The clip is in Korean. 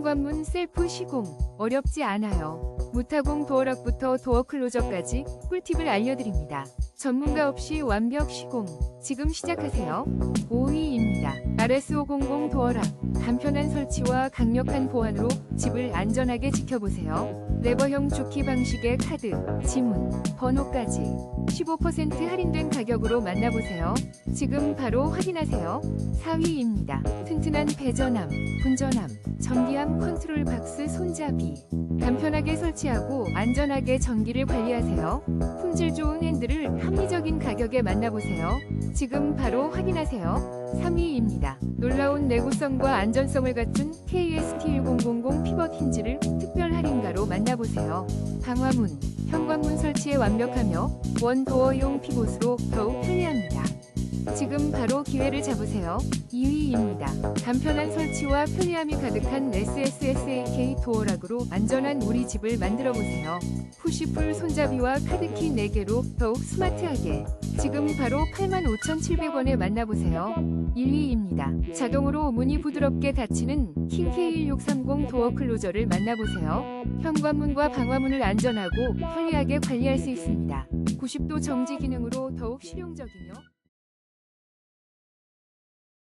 현관문 셀프 시공 어렵지 않아요. 무타공 도어락부터 도어 클로저까지 꿀팁을 알려드립니다. 전문가 없이 완벽 시공 지금 시작하세요. 5위입니다. RS500 도어락 간편한 설치와 강력한 보안으로 집을 안전하게 지켜보세요. 레버형 주키 방식의 카드, 지문, 번호까지 15% 할인된 가격으로 만나보세요. 지금 바로 확인하세요. 4위입니다. 튼튼한 배전함, 분전함, 전기함 컨트롤 박스 손잡이. 간편하게 설치하고 안전하게 전기를 관리하세요. 품질 좋은 핸들을 합리적인 가격에 만나보세요. 지금 바로 확인하세요. 3위입 니다. 놀라운 내구성과 안전성을 갖춘 KST1000 피벗 힌지를 특별 할인가로 만나보세요. 방화문, 현관문 설치에 완벽하며 원도어용 피봇으로 더욱 편리합니다. 지금 바로 기회를 잡으세요. 2위입니다. 간편한 설치와 편리함이 가득한 SSSAK 도어락으로 안전한 우리 집을 만들어 보세요. 푸시풀 손잡이와 카드키 4개로 더욱 스마트하게. 지금 바로 85,700원에 만나보세요. 1위입니다. 자동으로 문이 부드럽게 닫히는 킹 K1630 도어 클로저를 만나보세요. 현관문과 방화문을 안전하고 편리하게 관리할 수 있습니다. 90도 정지 기능으로 더욱 실용적이며